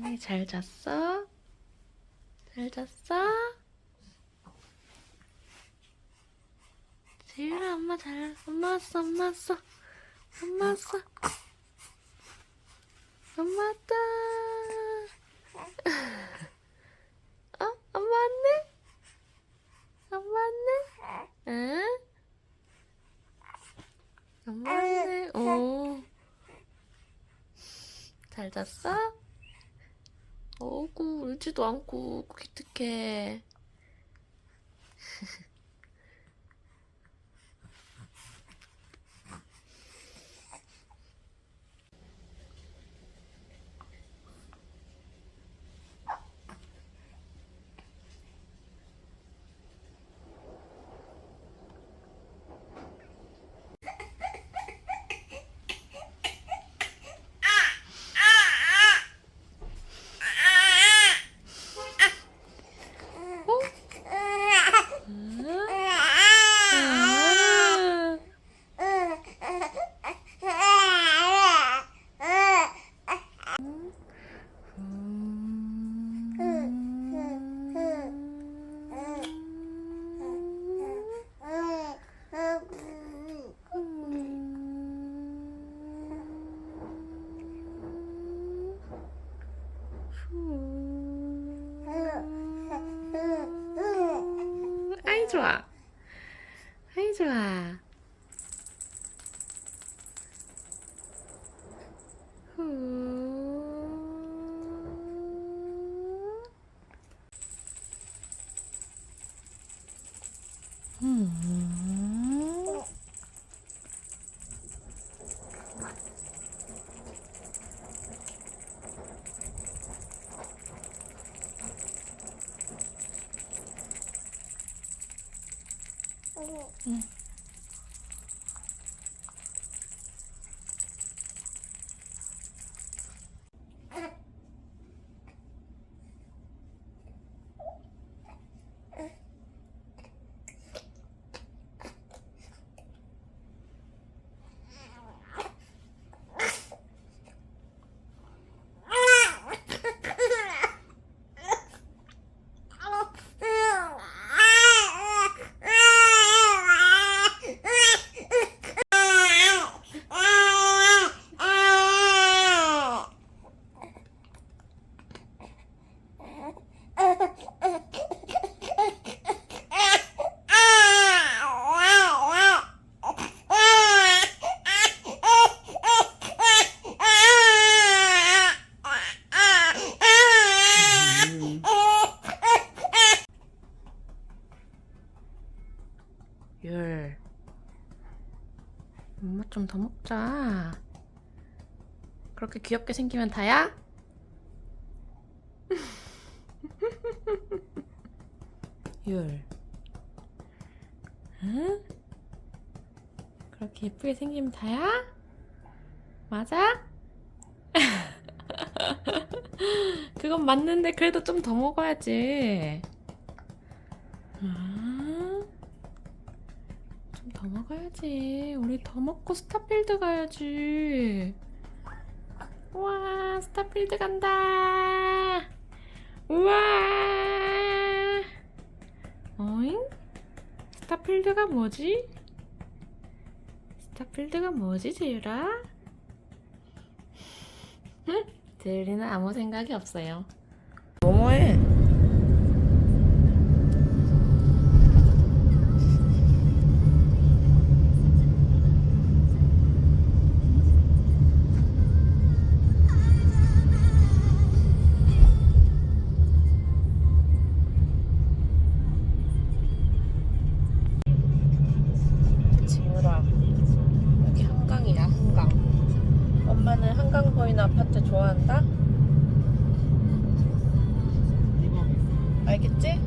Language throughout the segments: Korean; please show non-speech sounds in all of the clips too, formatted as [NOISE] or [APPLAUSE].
혜린이 잘 잤어? 잘 잤어? 지율아 엄마 잘 엄마 왔어 엄마 왔어 엄마 왔어 엄마 왔다 어? 엄마 왔네? 엄마 왔네? 응? 엄마 왔네 오. 잘 잤어? 울지도 않고 기특해 아이 좋아. 아이 좋아. 후. 음. 율. 엄마 좀 더 먹자. 귀엽게 생기면 다야? 율. 응? 그렇게 예쁘게 생기면 다야? 맞아? [LAUGHS] 그건 맞는데 그래도 좀 더 먹어야지. 아, 좀 더 먹어야지. 우리 더 먹고 스타필드 가야지. 우와, 스타필드 간다. 우와. 어잉? 스타필드가 뭐지? 스타필드가 뭐지, 제유라? 응? 제유리는 아무 생각이 없어요. 엄마는 한강 보이는 아파트 좋아한다? 알겠지?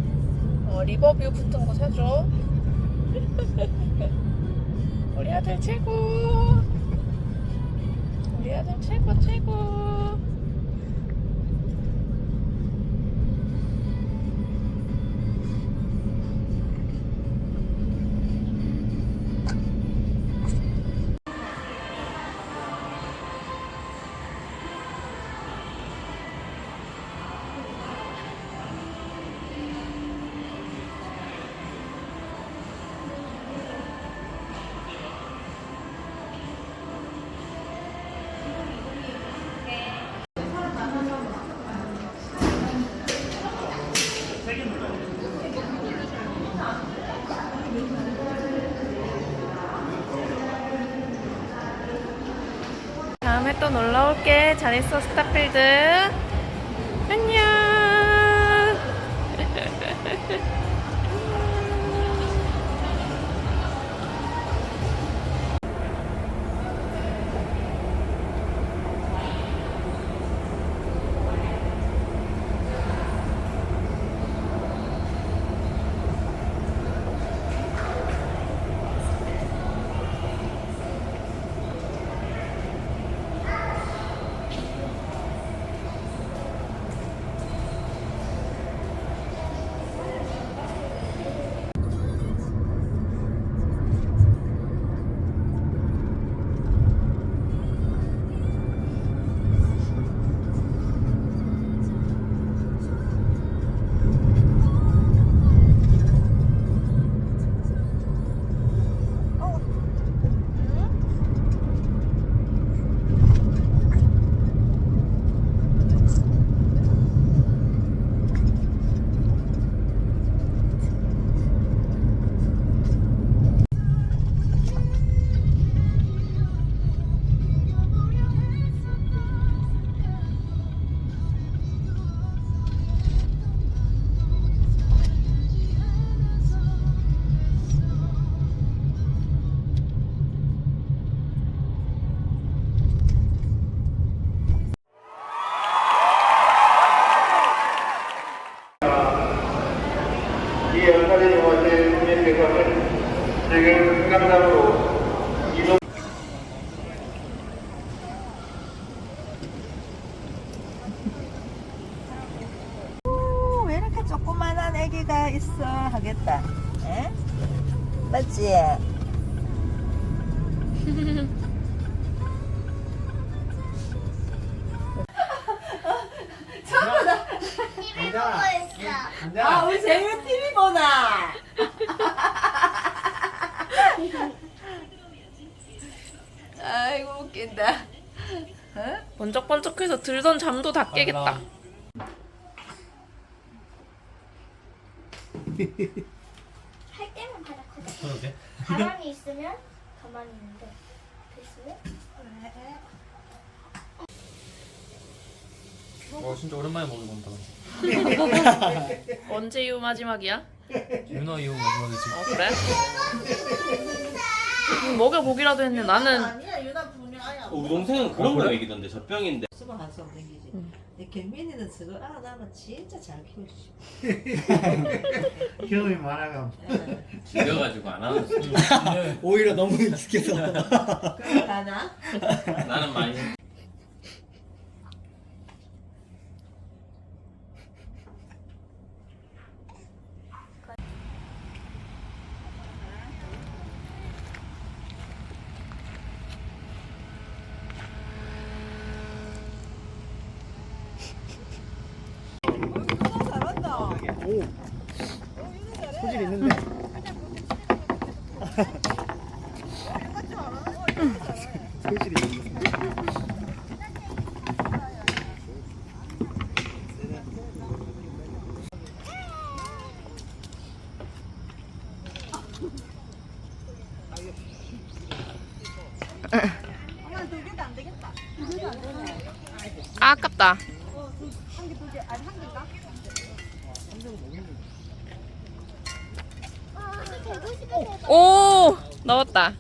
어, 리버뷰 붙은 거 사줘 [LAUGHS] 우리 아들 최고 우리 아들 최고 최고 또 놀러 올게. 잘 있어, 스타필드. 지금 이동 오, 왜 이렇게 조그만한 애기가 있어 하겠다. 에? 맞지? [LAUGHS] [LAUGHS] 아, 우리 TV 보나? 아이고 웃긴다. 번쩍번쩍해서 들던 잠도 다 깨겠다. 할 때만 바닥거든. 바람이 있으면 가만히 있는데 됐으면 와 진짜 오랜만에 먹이 본다. [LAUGHS] 언제 이후 마지막이야? 윤호 이후 마지막이지. 어, 그래? [LAUGHS] 음, 먹여보기라도 했는데 나는 아니야, 유나 분명 아야. 우리 동생은 그런 어, 거 그래? 얘기던데 젖병인데 수고 한수 없는 기지. 근데 경민이는 저거 알아나면 진짜 잘 키우지. 경험이 [LAUGHS] 많아가 죽여가지고 안 하는 [LAUGHS] 오히려 너무 [LAUGHS] 익숙해서 그럼 가나? 나는 많이 잘한다. 소질 있는데 소질이 있는데 오 나왔다.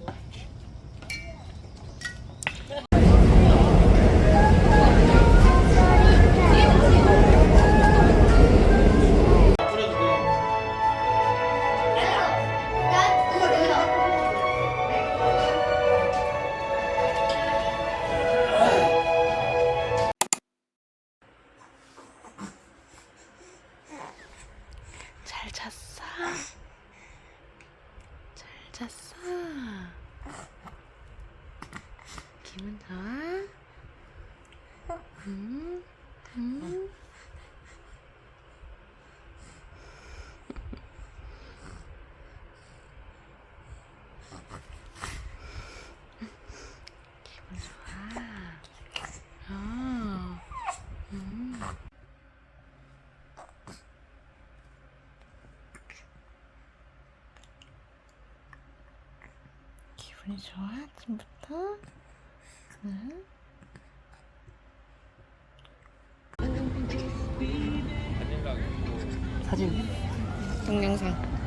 기분이 좋아? 지금부터? 응? 사진? 동영상